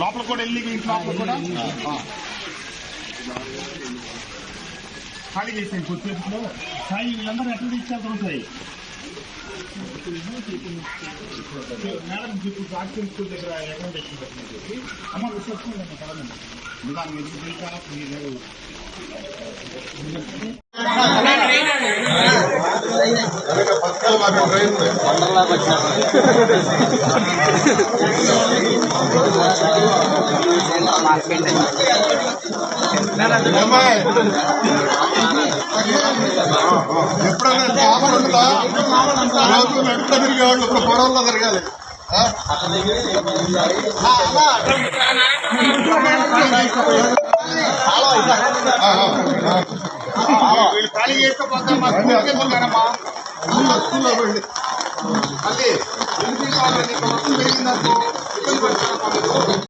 లోపల కూడా వెళ్ళి ఇంటి లోపల కూడా. ఖాళీ చేసాను కొద్దిసేపులో సాయి వీళ్ళందరూ ఎట్లా తీసుకెళ్తారు సాయి మేడం ఇప్పుడు ప్రాక్టీస్ స్కూల్ దగ్గర అకామిడేషన్ పెట్టినట్టు చెప్పి అమ్మ వచ్చేస్తుంది కదండి నిదానం ఎందుకు తెలుసా మీరు ఎప్పుడైనా కామన్ ఉందా రోజు వెంట తిరిగేవాళ్ళు ఇప్పుడు పొరంలో తిరగాలి అలా వీళ్ళు ఖాళీ చేస్తే పోతే మా స్కూల్కి వెళ్ళారమ్మా స్కూల్లో స్కూల్లో వెళ్ళి మళ్ళీ ఎందుకు కావాలి నీకు వస్తుంది పెరిగిందనుకో ఇబ్బంది పడుతున్నారమ్మా మీరు.